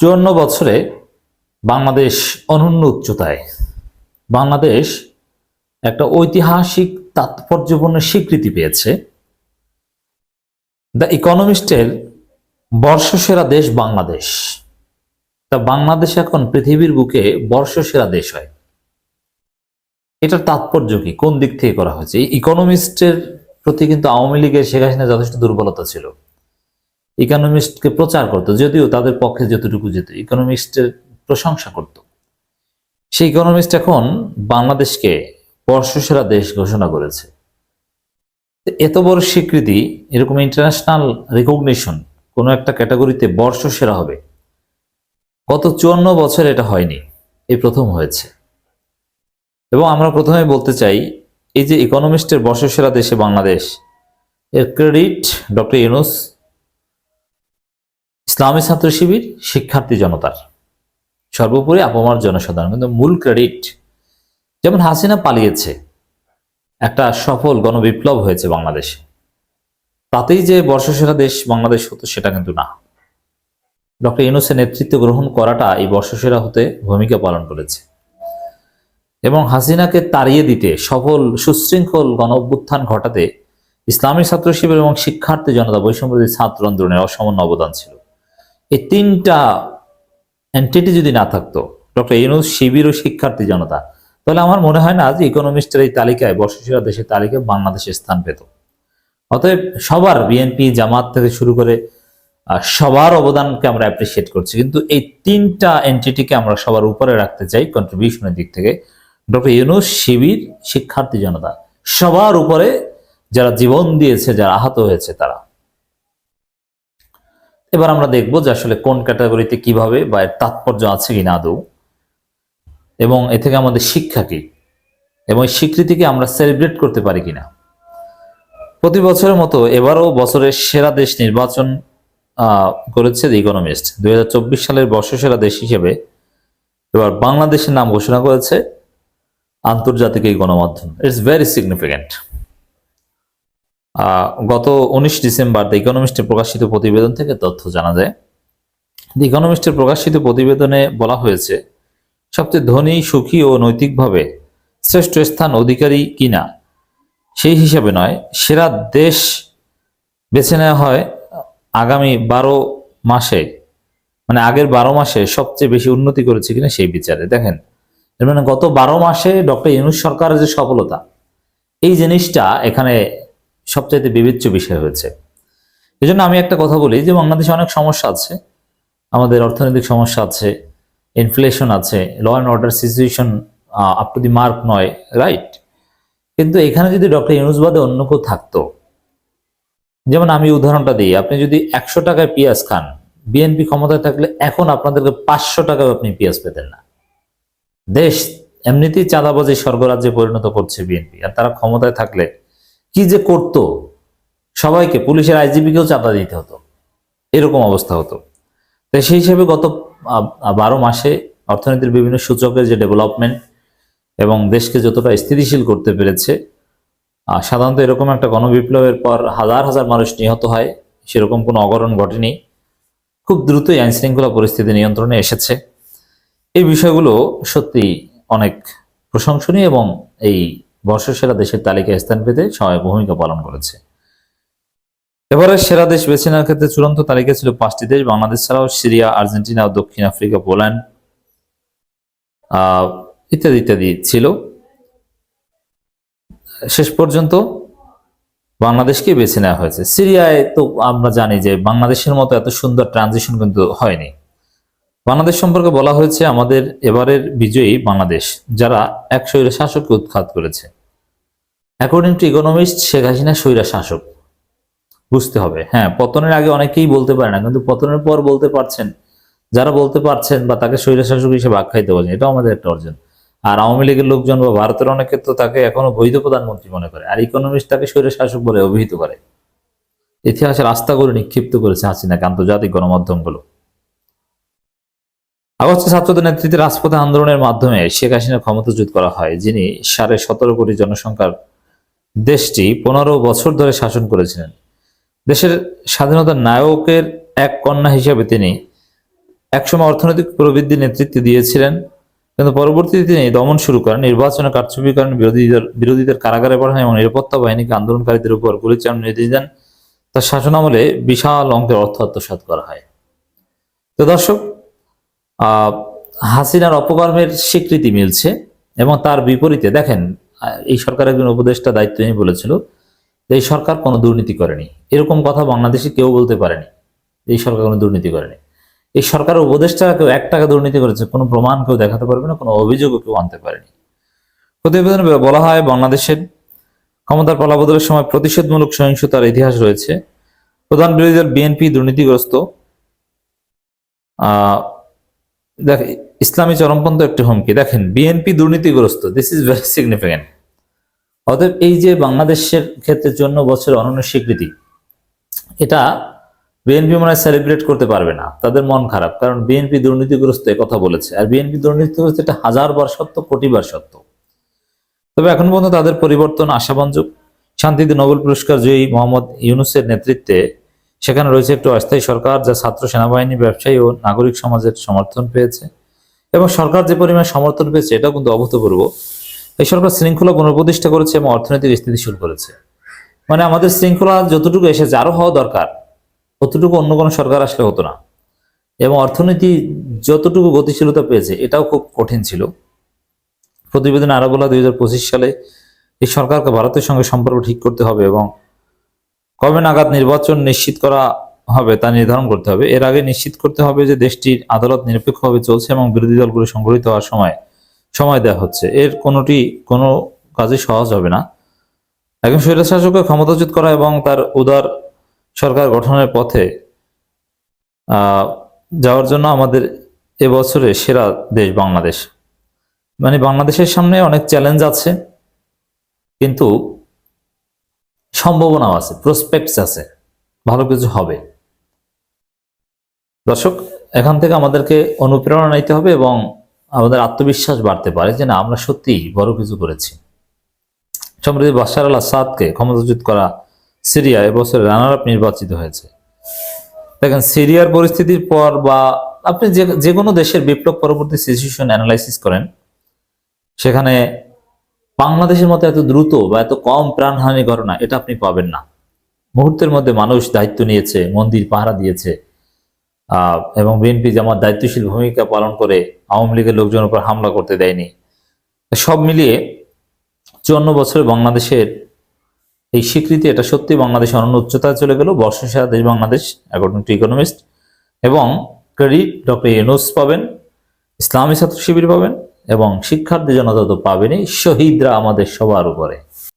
চুয়ান্ন বছরে বাংলাদেশ অনন্য উচ্চতায়। বাংলাদেশ একটা ঐতিহাসিক তাৎপর্যপূর্ণ স্বীকৃতি পেয়েছে। দ্য ইকোনমিস্টের বর্ষসেরা দেশ বাংলাদেশ। তা বাংলাদেশ এখন পৃথিবীর বুকে বর্ষসেরা দেশ হয়। এটার তাৎপর্য কি? কোন দিক থেকে করা হয়েছে? ইকোনমিস্টের প্রতি কিন্তু আওয়ামী লীগের শেখ হাসিনা যথেষ্ট দুর্বলতা ছিল। ইকোনমিস্টকে প্রচার করতো, যদিও তাদের পক্ষে যতটুকু যেত, ইকোনমিস্টের প্রশংসা করত। সেই ইকোনমিস্ট এখন বাংলাদেশকে বর্ষসেরা দেশ ঘোষণা করেছে। এত বড় স্বীকৃতি, এরকম ইন্টারন্যাশনাল রেকগনিশন কোনো একটা ক্যাটাগরিতে বর্ষসেরা হবে, গত চুয়ান্ন বছর এটা হয়নি এই প্রথম হয়েছে। এবং আমরা প্রথমে বলতে চাই, এই যে ইকোনমিস্টের বর্ষসেরা দেশে বাংলাদেশ, এর ক্রেডিট ডক্টর ইউনুস ইসলামী ছাত্র শিবির শিক্ষার্থী জনতার। সর্বোপরি আপামার জনসাধারণ। কিন্তু মূল ক্রেডিট যেমন হাসিনা পালিয়েছে, একটা সফল গণবিপ্লব হয়েছে বাংলাদেশে। তাতেই যে বর্ষসেরা দেশ বাংলাদেশ হতো সেটা কিন্তু না। ডক্টর ইউনুসের নেতৃত্ব গ্রহণ করাটা এই বর্ষসেরা হতে ভূমিকা পালন করেছে। এবং হাসিনাকে তাড়িয়ে দিতে সফল, সুশৃঙ্খল গণ অভ্যুত্থান ঘটাতে ইসলামী ছাত্র শিবির এবং শিক্ষার্থী জনতা বৈষম্যবাদী ছাত্র আন্দোলনের অসামান্য অবদান ছিল। এই তিনটা এন্টিটি যদি না থাকতো ডক্টর ইউনুস শিবির ও শিক্ষার্থী জনতা, তাহলে আমার মনে হয় না যে ইকোনমিস্টের এই তালিকায়, বর্ষসেরা দেশের তালিকায় বাংলাদেশের স্থান পেত। অতএব সবার বিএনপি জামাত থেকে শুরু করে সবার অবদানকে আমরা অ্যাপ্রিসিয়েট করছি। কিন্তু এই তিনটা এন্টিটিকে আমরা সবার উপরে রাখতে চাই কন্ট্রিবিউশনের দিক থেকে। ডক্টর ইউনুস শিবির, শিক্ষার্থী জনতা, সবার উপরে যারা জীবন দিয়েছে, যারা আহত হয়েছে তারা। এবার আমরা দেখব যে আসলে কোন ক্যাটাগরিতে কীভাবে বা এর তাৎপর্য আছে কিনা আদৌ। এবং এ থেকে আমাদের শিক্ষা কি? এবং এই স্বীকৃতিকে আমরা সেলিব্রেট করতে পারি কিনা? প্রতি বছরের মতো এবারও বছরের সেরা দেশ নির্বাচন করেছে দ্য ইকোনমিস্ট দু হাজার চব্বিশ সালের বর্ষসেরা দেশ হিসেবে এবার বাংলাদেশের নাম ঘোষণা করেছে আন্তর্জাতিক এই গণমাধ্যম। ইটস ভেরি সিগনিফিক্যান্ট গত উনিশ ডিসেম্বর দ্য ইকোনমিস্টের প্রকাশিত প্রতিবেদন থেকে তথ্য জানা যায়। দ্য ইকোনমিস্টের প্রকাশিত প্রতিবেদনে বলা হয়েছে, সবচেয়ে ধনী, সুখী ও নৈতিকভাবে শ্রেষ্ঠ স্থান অধিকারী কিনা সেই হিসাবে নয়, সেরা দেশ বেছে নেওয়া হয় আগামী বারো মাসে মানে আগের বারো মাসে সবচেয়ে বেশি উন্নতি করেছে কিনা সেই বিচারে। দেখেন মানে গত বারো মাসে ডক্টর ইউনুস সরকারের যে সফলতা, এই জিনিসটা এখানে সবচাইতে বিবেচ্য বিষয় হয়েছে। এই জন্য আমি একটা কথা বলি যে বাংলাদেশে অনেক সমস্যা আছে। আমাদের অর্থনৈতিক সমস্যা আছে ইনফ্লেশন আছে law and order situation up to the mark নয় রাইট কিন্তু এখানে যদি ডক্টর ইউনুস বাদে অন্য কেউ থাকতো, যেমন আমি উদাহরণটা দিই, আপনি যদি একশো টাকায় পেঁয়াজ খান বিএনপি ক্ষমতায় থাকলে এখন আপনাদেরকে পাঁচশো টাকায় আপনি পেঁয়াজ পেতেন না। দেশ এমনিতেই চাঁদাবাজি স্বর্গরাজ্যে পরিণত করছে বিএনপি আর তারা ক্ষমতায় থাকলে কি যে করত? সবাইকে, পুলিশের আইজিপিকেও চাঁদা দিতে হতো। এরকম অবস্থা হতো। তো সেই হিসেবে গত বারো মাসে অর্থনীতির বিভিন্ন সূচকের যে ডেভেলপমেন্ট এবং দেশকে যতটা স্থিতিশীল করতে পেরেছে সাধারণত এরকম একটা গণবিপ্লবের পর হাজার হাজার মানুষ নিহত হয়। সেরকম কোনো অগরণ ঘটেনি। খুব দ্রুতই আইন শৃঙ্খলা পরিস্থিতি নিয়ন্ত্রণে এসেছে। এই বিষয়গুলো সত্যি অনেক প্রশংসনীয় এবং এই বর্ষসেরা দেশের তালিকায় স্থান পেতে সহায়ক ভূমিকা পালন করেছে। এবারে সেরা দেশ বেছে নেওয়ার ক্ষেত্রে চূড়ান্ত তালিকা ছিল পাঁচটি দেশ বাংলাদেশ ছাড়াও সিরিয়া আর্জেন্টিনা দক্ষিণ আফ্রিকা পোল্যান্ড আহ, ইত্যাদি ইত্যাদি ছিল। শেষ পর্যন্ত বাংলাদেশকে বেছে নেওয়া হয়েছে। সিরিয়ায় তো আমরা জানি যে বাংলাদেশের মতো এত সুন্দর ট্রানজিশন কিন্তু হয়নি। বাংলাদেশ সম্পর্কে বলা হয়েছে, আমাদের এবারের বিজয়ী বাংলাদেশ, যারা এক স্বৈরা শাসককে উৎখাত করেছে। According to economist Sheikh Hasina, স্বৈরা শাসক। বুঝতে হবে। হ্যাঁ পতনের আগে অনেকেই বলতে পারে না, কিন্তু পতনের পর বলতে পারছেন। যারা বলতে পারছেন বা তাকে স্বৈরা শাসক হিসেবে আখ্যায়িত করছেন, এটাও আমাদের একটা অর্জন। আর আওয়ামী লীগের লোকজন বা ভারতের অনেকে তো তাকে এখনও বৈধ প্রধানমন্ত্রী মনে করে, আর ইকোনমিস্ট তাকে স্বৈরা শাসক বলে অভিহিত করে। ইতিহাসের আস্থা করে নিক্ষিপ্ত করেছে হাসিনাকে আন্তর্জাতিক গণমাধ্যমগুলো। আগস্ট ছাত্রদের নেতৃত্বে রাজপথে আন্দোলনের মাধ্যমে শেখ হাসিনা ক্ষমতাচ্যুত করা হয়, যিনি সাড়ে সতেরো কোটি জনসংখ্যার দেশটি পনেরো বছর ধরে শাসন করেছিলেন। দেশের স্বাধীনতার নায়কের এক কন্যা হিসেবে তিনি একসময় অর্থনৈতিক প্রবৃদ্ধির নেতৃত্ব দিয়েছিলেন, কিন্তু পরবর্তীতে তিনি দমন শুরু করেন। নির্বাচনে কারচুপি করেন বিরোধীদের বিরোধীদের কারাগারে পাঠান এবং নিরাপত্তা বাহিনীকে আন্দোলনকারীদের উপর গুলি চালানোর নির্দেশ দেন। তার শাসনামলে বিশাল অঙ্কের অর্থ আত্মসাৎ করা হয়। তো দর্শক হাসিনার অপকর্মের স্বীকৃতি মিলছে এবং তার বিপরীতে, দেখেন এই সরকার একজন উপদেষ্টা দায়িত্ব নিয়ে বলেছিল যে এই সরকার কোনো দুর্নীতি করেনি। এরকম কথা বাংলাদেশে কেউ বলতে পারেনি এই সরকার কোনো দুর্নীতি করেনি। এই সরকারের উপদেষ্টা কেউ এক টাকা দুর্নীতি করেছে, কোনো প্রমাণ কেউ দেখাতে পারবে না, কোনো অভিযোগও কেউ আনতে পারেনি। প্রতিবেদনে বলা হয়, বাংলাদেশের ক্ষমতার পালাবদলের সময় প্রতিশোধমূলক সহিংসতার ইতিহাস রয়েছে। প্রধান বিরোধী দল বিএনপি দুর্নীতিগ্রস্ত। দেখ, ইসলামী চরমপন্থ একটি হুমকি। দেখেন বিএনপি দুর্নীতিগ্রস্ত। দিস ইজ ভেরি সিগনিফিক্যান্ট অতএব এই যে বাংলাদেশের ক্ষেত্রে জন্য বছর অনন্য স্বীকৃতি, এটা বিএনপি মনে সেলিব্রেট করতে পারবে না। তাদের মন খারাপ, কারণ বিএনপি দুর্নীতিগ্রস্ত কথা বলেছে। আর বিএনপি দুর্নীতিগ্রস্ত এটা হাজার বার সত্য কোটি বার সত্য। তবে এখন পর্যন্ত তাদের পরিবর্তন আশাবাঞ্জক শান্তিতে নোবেল পুরস্কার জয়ী মোহাম্মদ ইউনুসের নেতৃত্বে সেখানে রয়েছে একটি অস্থায়ী সরকার যা ছাত্র সেনাবাহিনী, ব্যবসায়ী ও নাগরিক সমাজের সমর্থন পেয়েছে। এবং সরকার যে পরিমাণ সমর্থন পেয়েছে, এটাও কিন্তু অভূতপূর্ব। এই সরকার শৃঙ্খলা পুনঃপ্রতিষ্ঠা করেছে এবং অর্থনৈতিক স্থিতিশীল করেছে। মানে আমাদের শৃঙ্খলা যতটুকু এসেছে, আরও হওয়া দরকার। ততটুকু অন্য কোনো সরকার আসলে হতো না। এবং অর্থনীতি যতটুকু গতিশীলতা পেয়েছে, এটাও খুব কঠিন ছিল। প্রতিবেদনে আরও বলা দুই হাজার পঁচিশ সালে এই সরকারকে ভারতের সঙ্গে সম্পর্ক ঠিক করতে হবে এবং কবে নাগাদ নির্বাচন নিশ্চিত করা হবে তা নির্ধারণ করতে হবে। এর আগে নিশ্চিত করতে হবে যে দেশটির আদালত নিরপেক্ষভাবে চলছে এবং বিরোধী দলগুলো সংগঠিত হওয়ার সময় সময় দেওয়া হচ্ছে। এর কোনোটি কোনো কাজে সহজ হবে না। একজন স্বৈরশাসককে ক্ষমতাচ্যুত করা এবং তার উদার সরকার গঠনের পথে যাওয়ার জন্য আমাদের এবছরে সেরা দেশ বাংলাদেশ। মানে বাংলাদেশের সামনে অনেক চ্যালেঞ্জ আছে, কিন্তু সম্ভাবনাও আছে প্রসপেক্টস আছে, ভালো কিছু হবে। দর্শক, এখান থেকে আমাদেরকে অনুপ্রেরণা নিতে হবে এবং আমাদের আত্মবিশ্বাস বাড়তে পারে যে না, আমরা সত্যি বড় কিছু করেছি। সম্প্রতি বাশার আল আসাদকে ক্ষমতাচ্যুত করা সিরিয়া এবছর রানার আপ নির্বাচিত হয়েছে। দেখেন, সিরিয়ার পরিস্থিতির পর বা আপনি যে যে কোনো দেশের বিপ্লব পরবর্তী সিচুয়েশন অ্যানালাইসিস করেন, সেখানে বাংলাদেশের মতো এত দ্রুত বা এত কম প্রাণহানি ঘটনা, এটা আপনি পাবেন না। মুহূর্তের মধ্যে মানুষ দায়িত্ব নিয়েছে, মন্দির পাহারা দিয়েছে এবং বিএনপি যেমন দায়িত্বশীল ভূমিকা পালন করে আওয়ামী লীগের লোকজনের উপর হামলা করতে দেয়নি। সব মিলিয়ে চুয়ান্ন বছরে বাংলাদেশের এই স্বীকৃতি, এটা সত্যি বাংলাদেশ অনন্য উচ্চতায় চলে গেল। বর্ষসেরা দেশ বাংলাদেশ অ্যাকর্ডিং টু ইকোনমিস্ট এবং ক্রেডিট ডক্টর ইউনুস পাবেন, ইসলামী ছাত্র শিবির পাবেন এবং শিক্ষার্থী জনতা তো পাবেনি শহীদরা আমাদের সবার উপরে।